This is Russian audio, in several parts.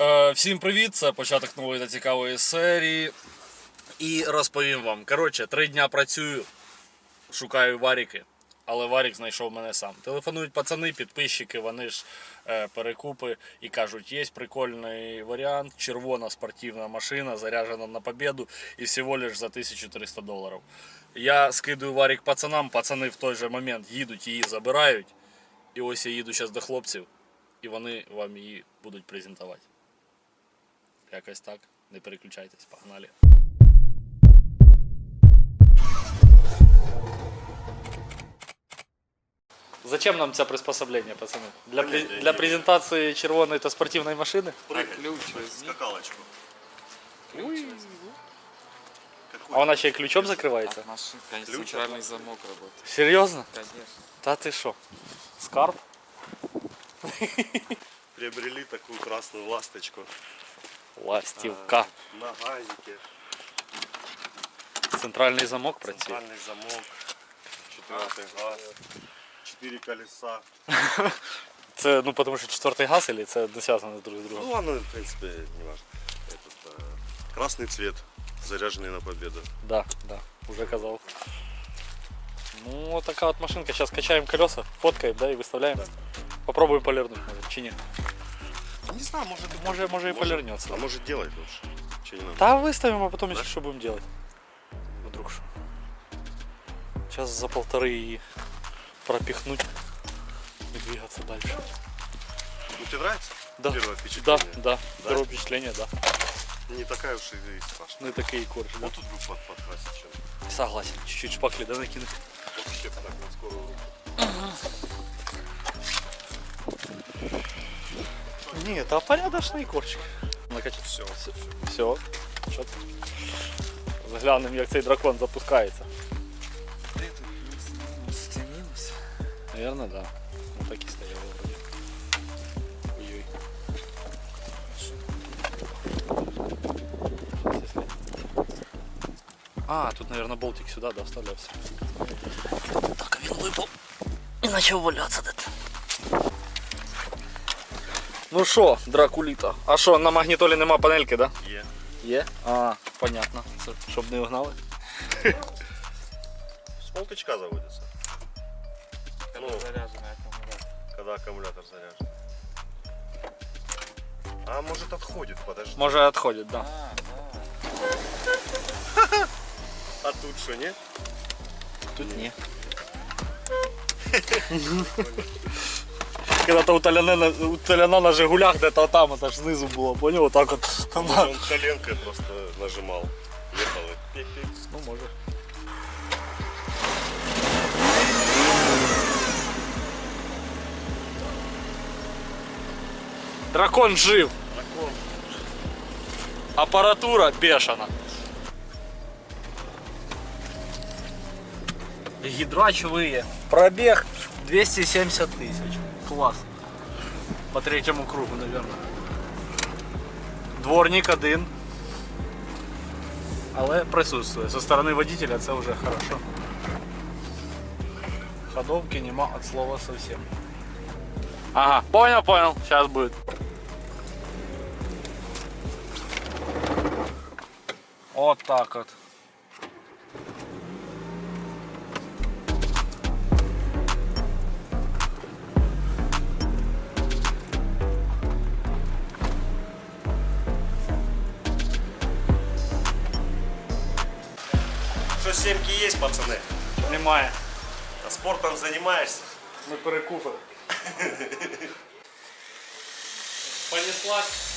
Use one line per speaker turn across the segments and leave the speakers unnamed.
Е, всім привіт! Це початок нової та цікавої серії. І розповім вам. Коротше, три дня працюю, шукаю варіки, але варік знайшов мене сам. Телефонують пацани, підписчики, вони ж е, перекупи і кажуть, є прикольний варіант, червона спортивна машина, заряджена на победу і всього лиш за 1300 доларів. Я скидую варік пацанам, пацани в той же момент їдуть, її забирають. І ось я їду зараз до хлопців, і вони вам її будуть презентувати. Якось так. Не переключайтесь, погнали. Зачем нам це приспособлення, пацани? Для, пре- для презентації червоної та спортивної машини?
Ключ Скакалочку.
А вона ще й ключом закривається?
Машин, конечно,
Ключ
центральный замок работает.
Серйозно?
Конечно.
Та ти що? Скарб?
Приобрели такую красную ласточку.
Ластівка.
На газике.
Центральний замок працює.
Центральный замок. Четвертый газ. Четыре колеса.
Це ну тому що четвертий газ, или це не зв'язано друг з другом?
Ну, оно, в принципе, не важно. Этот, э, красный цвет, заряженный на победу.
Да, да, уже казав. Ну, вот такая вот машинка. Сейчас качаем колеса, фоткаем, да, и выставляем. Попробуем полирнуть, может, чи ні.
Не знаю, может, и
Може, може і полірнеться.
А может делать лучше. Че не надо?
Та выставим, а потом, если что, будем делать. Вдруг что. Сейчас за полторы и пропихнуть и двигаться дальше.
Ну, тебе нравится?
Да.
Первое
Да,
впечатление?
да,
Да?
первое впечатление, да.
Не такая уж и страшная.
Ну и такие корж, да.
Вот тут бы под, подкрасить чем.
Согласен. Чуть-чуть шпакли, да, накинуть.
Вообще так на скорую руку.
Не, это порядочный корчик. Накачать.
Все.
Все. Що? Заглянемо, як цей дракон запускається.
Где тут плюс-минус? Где минус?
Наверное, да. Ну так і стояло вроде. Ой-ой. А, тут, наверное, болтик сюда, да, вставлявся. Так, він випав. І почав валятися десь. Ну що, дракуліта. А що, на магнітолі нема панельки, да?
Е.
Є? А, понятно. Це щоб не угнали.
С полточка заводится.
Это
Ну.
заряженный аккумулятор.
Когда аккумулятор заряжен. А может отходит, подожди.
Може відходить, да.
А, да.
А тут что, нет?
Тут ні. Когда-то у Толяна, на- у Толяна на Жигулях где-то там, это ж знизу було, понял? Вот так от. Там,
Может, он коленкой просто нажимал. Ехал и пик-пик.
ну, може. Дракон жив.
Дракон.
Аппаратура бешена. Гидрачевые. Пробег 270 тысяч. Класс. По третьему кругу, наверное. Дворник один. Але присутствує. Со сторони водителя це вже хорошо. Ходовки нема от слова совсем. Ага, понял, понял. Сейчас будет. Вот так вот.
Есть, пацаны?
Немає.
А спортом занимаешься?
Ми перекупи. Понеслась.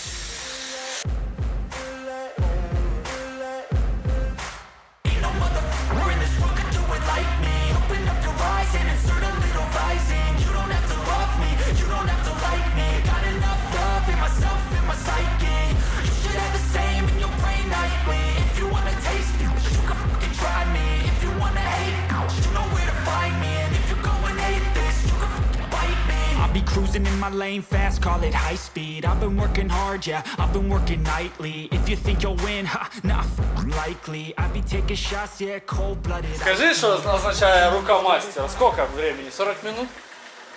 Cruising in my lane fast, call it high speed I've been working hard, yeah, I've been working nightly If you think you'll win, ha, f- likely I be taking shots, yeah, cold-blooded
Скажи, что означает рука мастера. Сколько времени? 40 минут?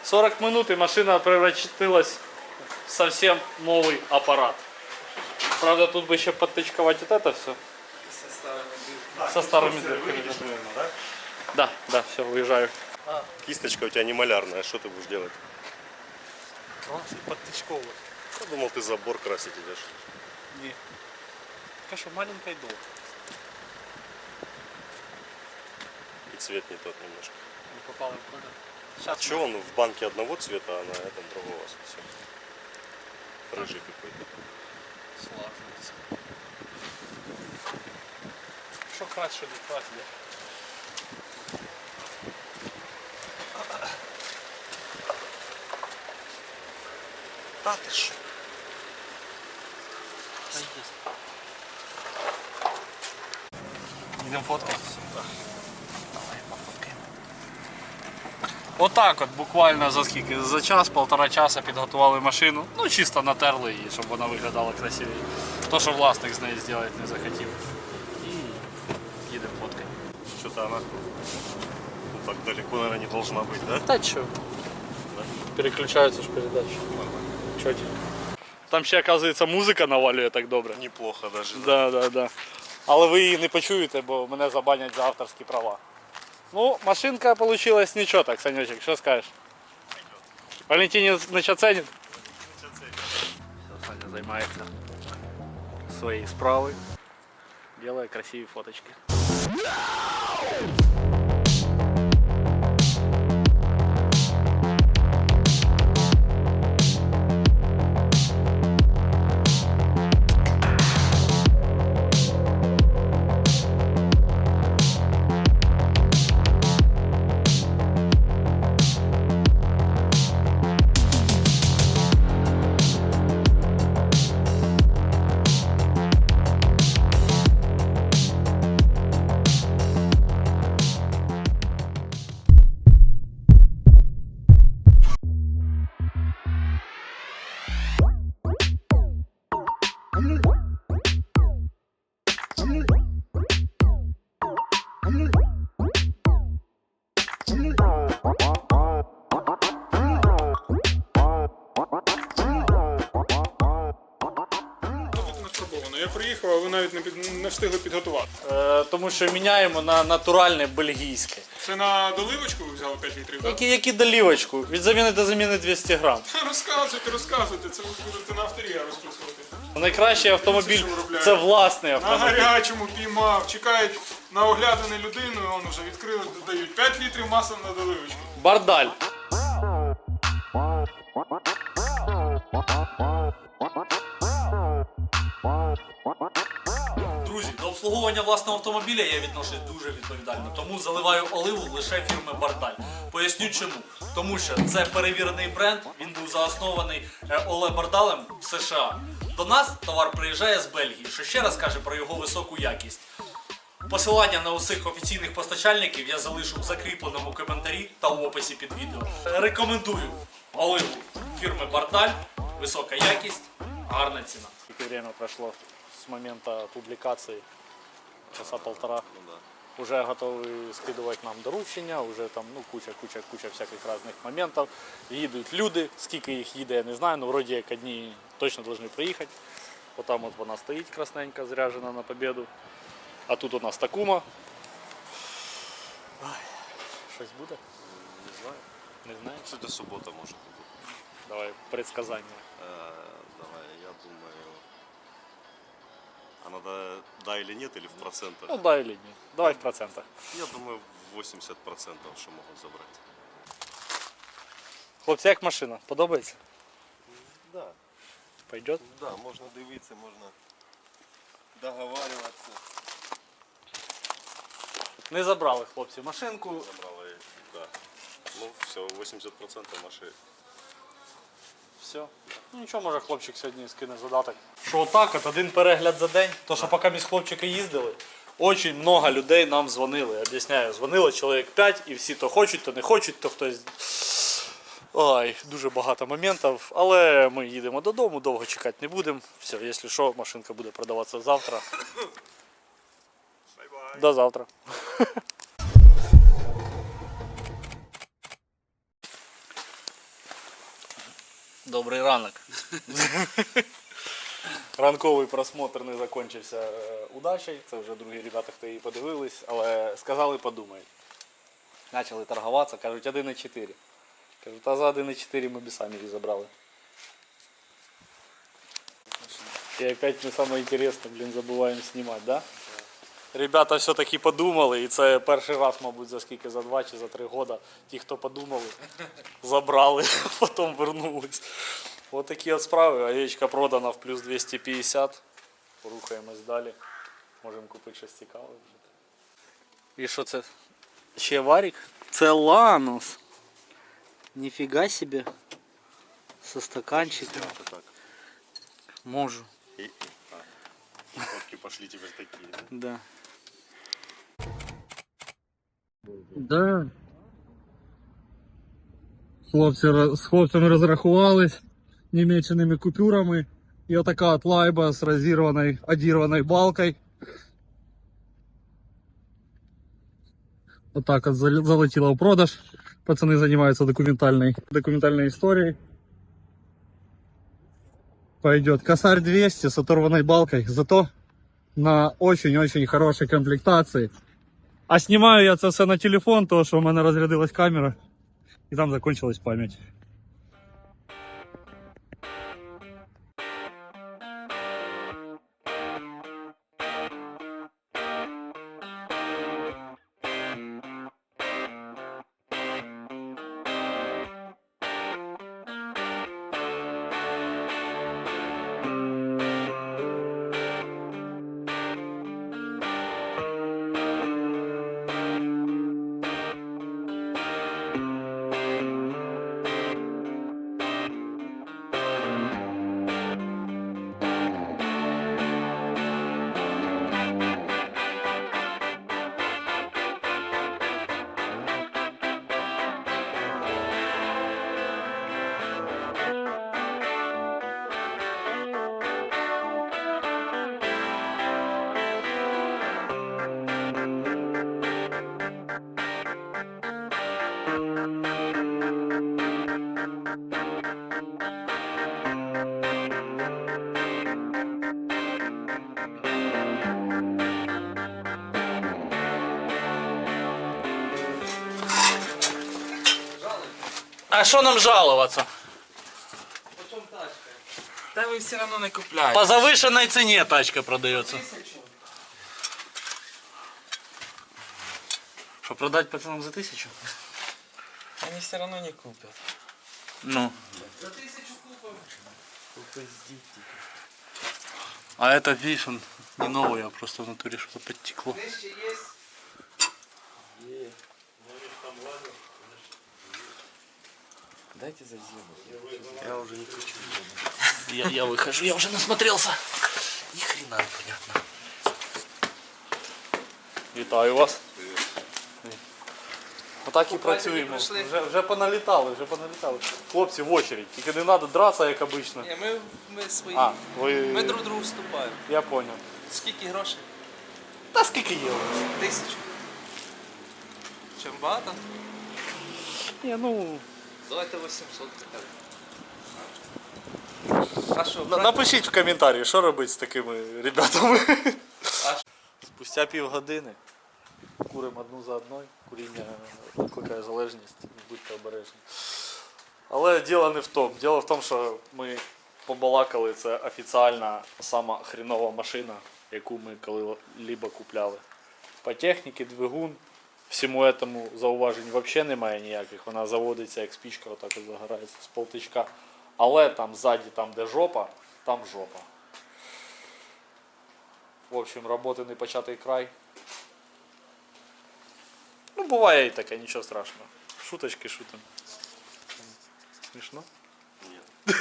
40 минут и машина превратилась в совсем новый аппарат. Правда, тут бы еще подтычковать вот это все.
Со старыми дырками.
Со старыми дырками.
да?
Да, да, все, уезжаю.
Кисточка у тебя не малярная, что ты будешь делать?
Подтычковывать.
Я думал, ты забор красить идешь.
Не. Конечно, маленькая дол.
И цвет не тот немножко.
Не попал в колер.
А что он в банке одного цвета, а на этом другого совсем? Рыжий какой-то.
Слаживается. Что крать, что не крать, да?
Да ты что?
Йдемо фоткати. Давай пофоткаємо. Отак от буквально за скільки? За час-полтора часа підготували машину. Ну чисто натерли її, щоб вона виглядала красивіше. То, що власник з неї зробити не захотів. І їдемо фоткати.
Что-то она ну, так далеко, наверное, не должна быть, да?
Та чо? Переключаються ж передачі. Чотенько. Там ще, оказується, музика навалює так добре.
Неплохо даже.
Да,
Да.
да, да. Але ви її не почуєте, бо мене забанять за авторські права. Ну, машинка вийшла нічого так, Санечек, що скажеш? Валентинівич оценить? Саня займається своєю справою. Делає красиві фоточки.
Встигли підготувати.
Е, тому що міняємо на натуральне бельгійське.
Це на доливочку ви взяли 5 літрів, так?
Які, які долівочку? Від заміни до заміни 200 грам.
Розказуйте, розказуйте, це ви будете на авторія розписувати.
Найкращий автомобіль
Це
власний
На
автомобіль.
гарячому піймав, чекають на оглядану людину, і он вже відкрили, додають 5 літрів масла на доливочку.
Бардаль. До обслуговування власного автомобіля я відношусь дуже відповідально, тому заливаю оливу лише фірми Бардаль. Поясню чому. Тому що це перевірений бренд, він був заоснований е, Оле Бардалем в США. До нас товар приїжджає з Бельгії, що ще раз каже про його високу якість. Посилання на усіх офіційних постачальників я залишу в закріпленому коментарі та в описі під відео. Рекомендую оливу фірми Бардаль, висока якість, гарна ціна. Скільки время пройшло з моменту публікації? Часа полтора. Уже готові скидувати нам доручення, уже там ну куча, куча, куча всяких різних моментів. Їдуть люди, скільки їх їде, я не знаю, ну вроді як одні точно повинні приїхати. Отам от вона стоїть красненька, зряжена на победу. А тут у нас Такума. Ай, щось буде?
Не знаю.
Не знаю.
Сегодня суббота, может.
Давай, предсказання.
Э, давай, я думаю... А надо да или нет, или в процентах?
Ну дай или ні. Давай в процентах.
Я думаю, 80% что могут забрать.
Хлопці, як машина? Подобається?
Да,
Пойдет?
да, можно дивиться, можно договариваться.
Не забрали хлопці машинку.
Забрала и, да. Ну, все, 80% наши.
Все. Ну нічого, може хлопчик сьогодні скине задаток. Що отак, от один перегляд за день. То, що поки між хлопчики їздили, дуже багато людей нам дзвонили. Об'ясняю, дзвонило чоловік 5 і всі то хочуть, то не хочуть, то хтось. Ой, дуже багато моментів, але ми їдемо додому, довго чекати не будемо. Все, якщо що, машинка буде продаватися завтра. До завтра. Добрий ранок. Ранковий просмотр не закінчився е, удачею. Це вже другі ребята, хто її подивились, але сказали, подумають. Почали торгуватися, кажуть 1,4. Кажу, та за 1,4 ми б і самі її забрали. И опять мы самое интересное, блин, забываем снимать, да? Ребята все-таки подумали, і це перший раз, мабуть, за скільки, за два чи за три года. Ті, хто подумали, забрали, потім вернулись. От такі от справи. Овечка продана в плюс 250. Рухаємось далі. Можемо купити щось цікаве. І що це? Ще варік? Це ланус. Ніфіга собі. Со стаканчиком.
так.
Можу.
Фотки пошли теперь такие.
Да. Да. Хлопці роз- з хлопцями розрахувались німечченими купюрами. І отака от лайба з розірваною, одірваною балкою. Отак от зал- залетіла в продаж. Пацани займаються документальной, документальной историей. Пойдет косарь 200 с оторванной балкой. Зато на очень-очень хорошій комплектації. А знімаю я це все на телефон, тому що в мене розрядилась камера і там закончилась пам'ять. А що нам жалуватися?
Та ви все одно не купляєте.
По завышенной цене тачка продается. Что, продать пацанам за тысячу?
Вони все одно не куплять.
Ну. А это, видишь, он не новый, а просто в натуре что-то подтекло.
Дайте заземку.
Я уже не хочу.
Я, я выхожу, я уже насмотрелся. Ни хрена непонятно. Вітаю вас. Отак і працюємо.
прийшли.
Вже, вже поналітали, вже поналітали. Хлопці в очередь. Тільки не треба дратися, як обично.
Ні, ми, ми свої.
А, ви...
Ми друг другу вступаємо.
Я понял.
Скільки грошей?
Та скільки є у вас?
Тисячу. Чим багато?
Ні, ну...
Давайте 800 хоча б. А що,
На- Напишіть в коментарі, що робити з такими ребятами.
А
Спустя півгодини куримо одну за одною. Куріння викликає залежність, будьте обережні. Але діло не в тому. Діло в тому, що ми побалакали, це офіціальна сама хрінова машина, яку ми коли-либо купляли. По техніці, двигун, всьому этому зауважень взагалі немає ніяких. Вона заводиться як спічка, отак от загорається з полтичка. Але там ззаді, там де жопа, там жопа. В общем, роботи не початий край. Ну, буває і таке, нічого страшного. Шуточки шутим. Смішно?
Нет.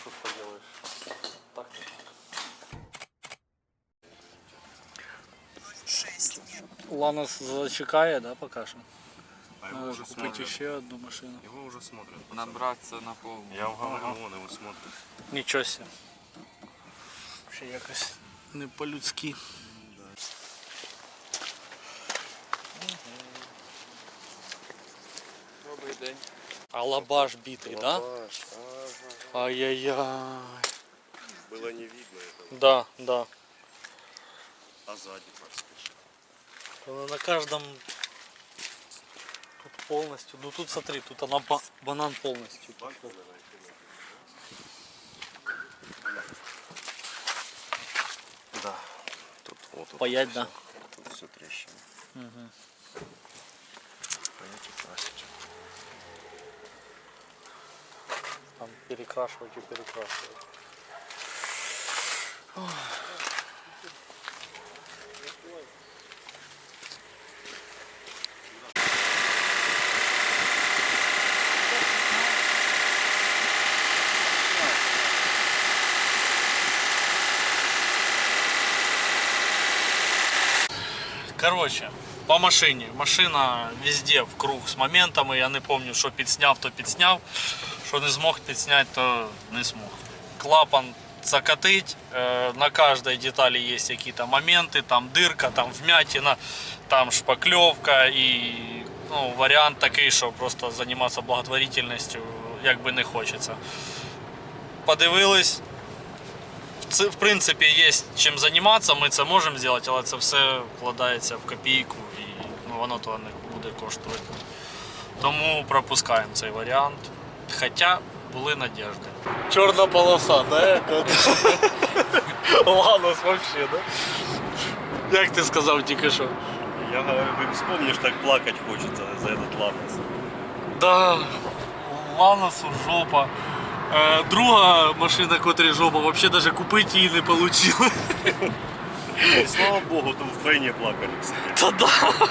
Що ж поделаєш? Так то так. Ланос зачекає, да, поки що?
А
Надо
его уже
купити
смотрят.
ще одну машину.
Его уже смотрят.
Набратися на повну.
Я вам говорю, вон его смотрят.
Нічого себе. Ще якось не по-людськи.
Добрий день.
А лабаш битий, да?
Лабаш, ага.
Ай-яй-яй.
Было не видно этого.
Да, да.
А сзади подскочил.
Она на каждом тут полностью. Ну тут смотри, тут она ба- банан полностью.
Да. Тут вот. тут
Паять, да.
Тут все трещины. Паять и красить.
Там перекрашивать и перекрашивать. Короче, по машині. Машина везде в круг з моментами. Я не пам'ятаю, що підсняв, то підсняв. Що не змог підсняти, то не змог. Клапан закатить. Е, На кожній деталі є якісь моменти, там дирка, там вмятина, там шпакльовка і ну, варіант такий, що просто займатися благотворительністю якби не хочеться. Подивились, це, в принципі, є чим займатися, ми це можемо зробити, але це все вкладається в копійку і ну, воно того не буде коштувати. Тому пропускаємо цей варіант. Хоча були надіжди. Чорна полоса, да? Ланос взагалі, да? Як ти сказав тільки що?
Я говорю, ты вспомнишь, так плакать хочется за этот ланос.
Да, Ланосу жопа. Е, друга машина, котрій жопа, взагалі навіть купити її не вийшло.
И слава богу, то вдвойне плакали б сидели.
Та да.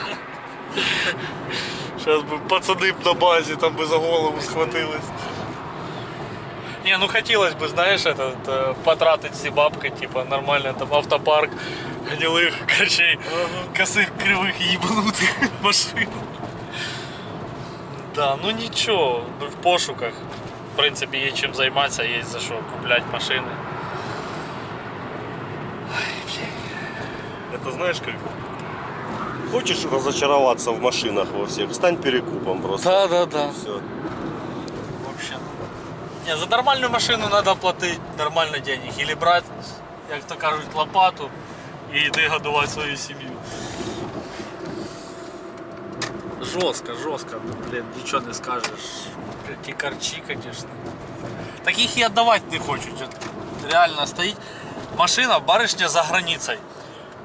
Сейчас бы пацаны б на базе там бы за голову схватились. Не, ну хотелось бы, знаешь, этот, э, потратить все бабки, типа нормально там автопарк гнилых, короче, косых, кривых, ебанутых машин. Да, ну нічого, ми в пошуках. В принципі, є чим займатися, є за що купляти машини.
Это знаешь как? Хочешь разочароваться в машинах во всех, стань перекупом просто.
Да, да, да.
Все.
Вообще. Не, за нормальную машину надо платить нормально денег. Или брать, як то кажуть, лопату і йти годувати свою сім'ю. Жорстко, жорстко, блін, нічого не скажеш. Ті карчі, звісно. Таких і віддавати не хочуть. От Реально стоїть машина, баришня за границею.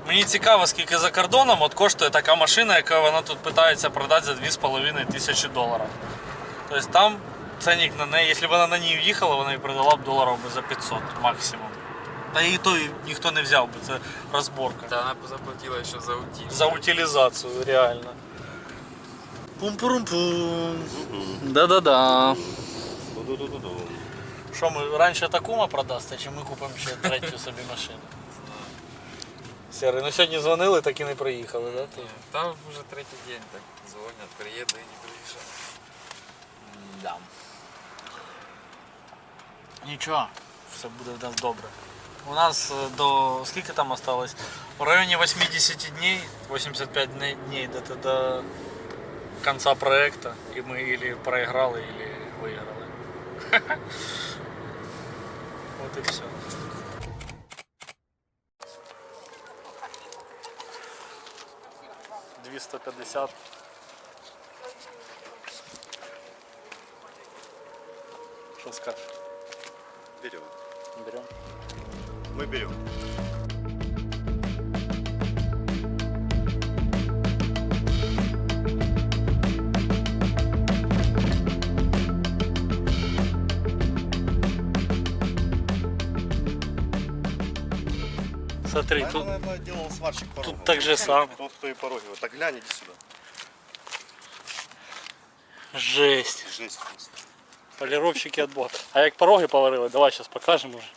Мені цікаво, скільки за кордоном от коштує така машина, яка вона тут питається продати за 2,5 тисячі доларів. Тобто там ценник на неї, якщо б вона на ній в'їхала, вона її продала б доларів би за 500 максимум. Та і то і ніхто не взяв би, це розборка.
Да, она заплатила еще за утиль.
За утилізацію, реально. Пум-пурум-пум. Да-да-да.
Ду-ду-ду-ду-ду.
Що ми раніше Такума продасться, чи ми купимо ще третю собі машину? Сірий, ну сьогодні дзвонили, так і не приїхали, да? ти?
Там уже третий день так звонят, приеду и не приезжаю.
Да. Нічого, все буде в нас добре. У нас е, до скільки там осталось? В районі 80 дней, 85 дней, дней до, до конца проекта. І ми или проіграли, или виграли. От і все. Двісто п'ятдесят. Що скажеш?
Берем.
Берем.
Мы берем.
Смотри,
Это,
тут
наверное, делал сварщик порога.
так же самое.
Тот, кто и пороги. Вот так глянь, иди сюда.
жесть.
Жесть просто.
Поліровщики від Бога. А як пороги поварили, давай зараз покажемо уже.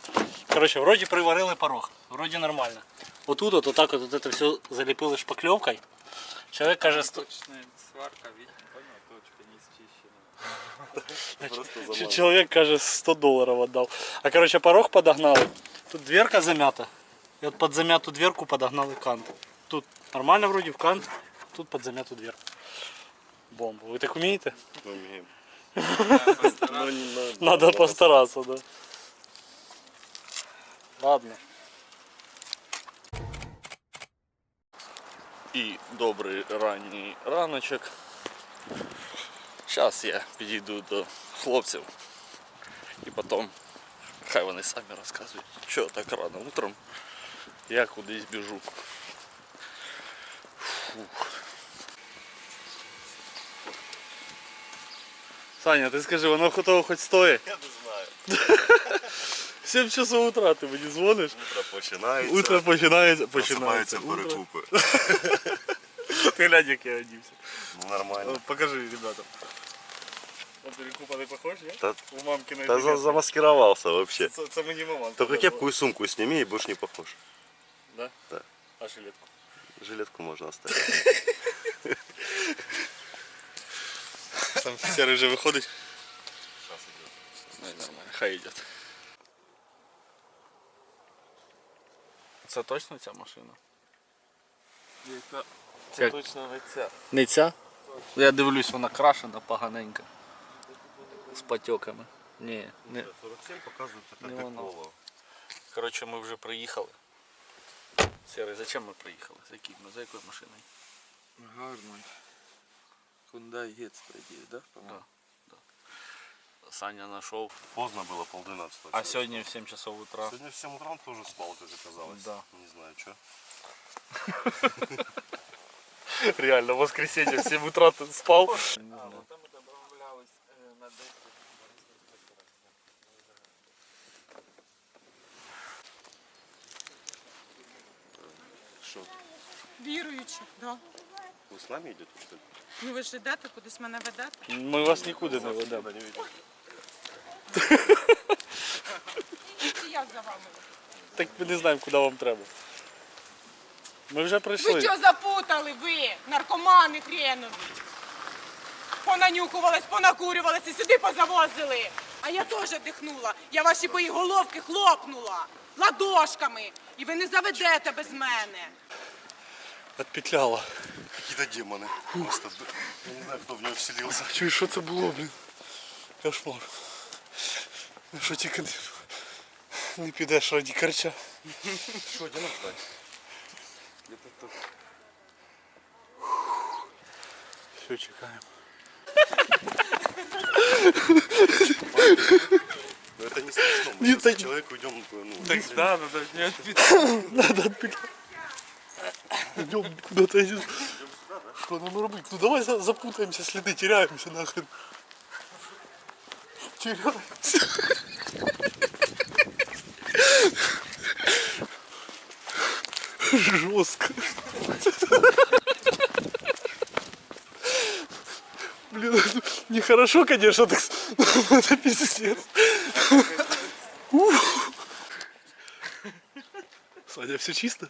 Коротше, вроді приварили порог, вроді нормально. Отут от отак от, от це все заліпили шпакльовкою. Чоловік каже, сто...
Точная сварка, видно, понял, точка не счищена.
Просто
Ч-
замазал.
Чоловік каже 100 доларів віддав. А коротше порог подогнали. Тут дверка замята. І от під зам'яту дверку подогнали кант. Тут нормально вроді в кант, тут під зам'яту дверку. Бомба. Ви так вмієте?
Мы умеем. Ну, не-
Надо постараться, да. Ладно. І добрий ранній раночок. Зараз я підійду до хлопців і потім хай вони самі розказують, що так рано утром я кудись біжу. Фух. Саня, ти скажи, воно того хоч стоїть?
Я не знаю.
7 часов утра ти мені дзвониш.
Утро починається.
Утро починається, починається.
Просипаються
Утро.
перекупи.
Ти глянь, як я одівся.
Ну, Нормально.
Покажи ребятам. На перекупа не похож, ні?
Та,
У мамки на
та за- замаскировался вообще.
Це, це мені мама.
Только
сказала.
кепку и сумку сними и будешь не похож.
Да?
Да.
А жилетку?
Жилетку можно оставить.
Там серий вже виходить. Ну, нормально, хай йде. Це точно ця машина?
Яка?
Це Як?
точно не ця.
Не ця? Я дивлюсь, вона крашена поганенька. З потеками. Ні, не.
47 показывает это
Не воно. Коротше, ми вже приїхали. Серий, зачем ми приїхали? За яким? За якою машиною?
Гарно. Hyundai Getz, по ідеї, да? по-моєму?
Саня знайшов.
Поздно было, полдвенадцатого.
А сьогодні в 7 часов утра.
Сегодня в 7 утра он тоже спал, как оказалось.
Да.
Не знаю, что.
Реально, в воскресенье в 7 утра ти спав.
Там ми домовлялись е, на 10.
Что?
Віруючи, да.
Вы с нами идете, что ли?
Ну ви ж йдете, кудись мене ведете.
Ми вас нікуди не ведемо.
Не видел.
І я за вами.
Так ми не знаємо, куди вам треба. Ми вже
Ви
прийшли.
що запутали, ви, наркомани хренові? Понанюхувались, понакурювались і сюди позавозили. А я теж дихнула. Я ваші боєголовки хлопнула ладошками. І ви не заведете без мене.
Отпетляла.
Какие-то демоны. Просто, я не знаю, кто в него вселился.
Чуєш, що це було, блін? Кошмар. Ну що тільки не, не підеш раді карча.
Что, где нам ждать?
Все, чекаємо.
Ну это не смешно. Мы
Не,
сейчас
так-
человек уйдем, ну,
Так, да, надо не відпіть.
Надо отпетлять. Идем куда-то. идем. Что нам робить? Ну давай за- запутаемся, следы теряемся нахрен. Теряемся. Жестко. Блин, нехорошо, конечно, так это пиздец. Саня, все чисто?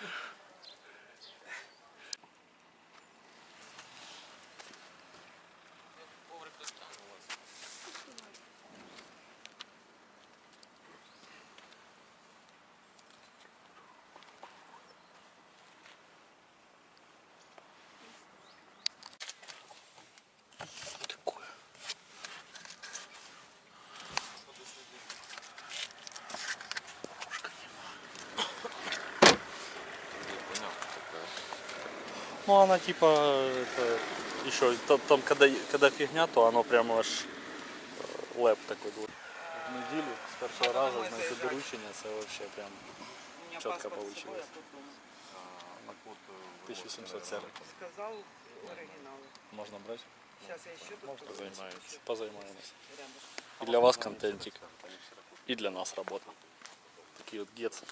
Ну она типа это, еще там, там когда, когда фигня, то оно прямо аж е, леп такой будет. В неділю з першого разу знайти доручення, це вообще прям чітко получилось.
на код, э,
1700 серий.
Сказал оригинал.
Можна брати?
Сейчас я еще тут
Позаймаємося. Позаймаємося. І для вас контентик. І для нас робота. Такий от гец.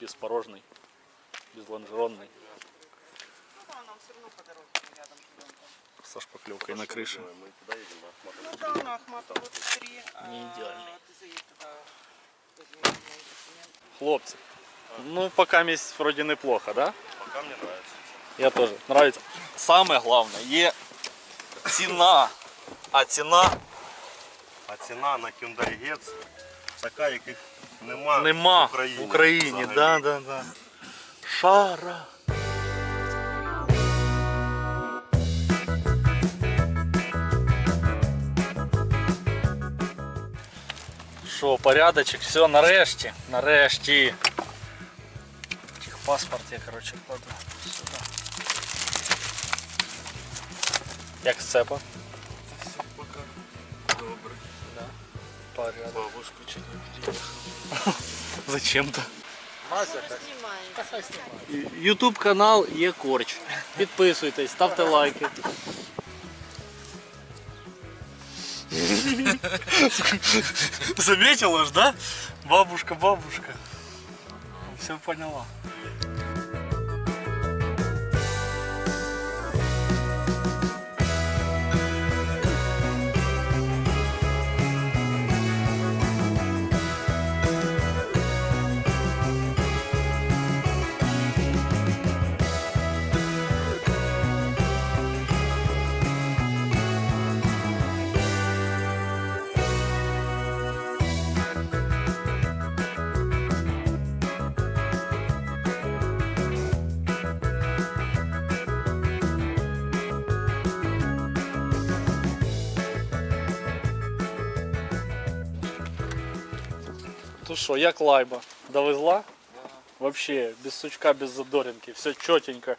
Безпорожний, безлонжеронний.
Ну, нам все равно по дороге рядом живем.
Со шпаклевкой на крыше.
Мы туда едем, на Ахматову.
Ну да, на Ахматова 3.
Не идеально.
Ты заедь туда, возьми мои документы.
Хлопці. Ну, пока місць вроді неплохо, да?
Пока мне нравится.
Я теж. Нравится. Саме головне, є ціна. А ціна
А ціна на Hyundai Getz така, яких нема,
нема
в Україні.
в Україні.
взагалі.
Да, да, да. Шара. Що, порядочок, все, нарешті, нарешті. Паспорт я, коротше, кладу сюди. Як сцепа?
Все пока добре.
Да. Порядок.
Бабушку чуть не переехал.
Зачем-то. Ютуб канал є корч. Підписуйтесь, ставте лайки. Заметила ж, да? Бабушка, бабушка. Все поняла. То що, як лайба? Довезла? Вообще, без сучка, без задоринки, все чотенько.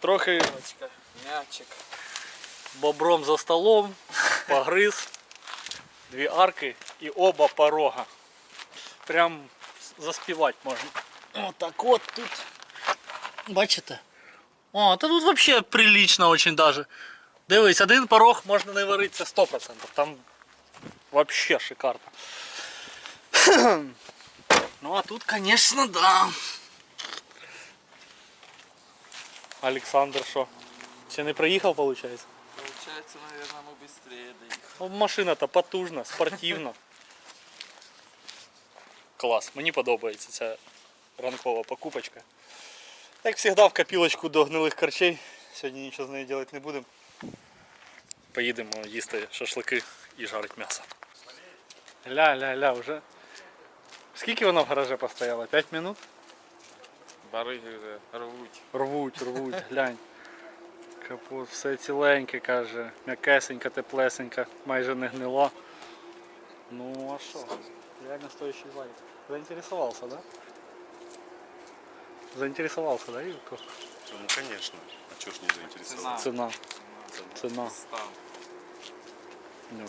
Трохи
Мамочка, мячик.
бобром за столом, погриз, дві арки і оба порога. Прям заспівати можна. Отак от тут. Бачите? О, та тут взагалі прилично очень даже. Дивись, один порог можна не варитися 100%. Там вообще шикарно. Ну а тут, конечно, да. Олександр що? Ще не приїхав, виходить?
Получается, наверное, мы быстрее доехали.
Ну, Машина-то потужна, спортивна. Клас, мені подобається ця ранкова покупочка. Як завжди, в копілочку до гнилих харчей. Сьогодні нічого з нею робити не будемо. Поїдемо їсти шашлики і жарити м'ясо. Ля-ля-ля, вже. Скільки вона в гаражі постояла? 5 минут?
Барыги уже рвуть.
Рвуть, рвуть, глянь. Капот, все ціленьке, каже, м'якесенька, теплесенька, майже не гнила. Ну а що? Реально стоящий лайк. Заинтересовался, да? Заинтересовался, да, Юрко?
Ну, конечно. А чё ж не заинтересовал?
Цена.
Цена. Цена.
Стан.
Ну.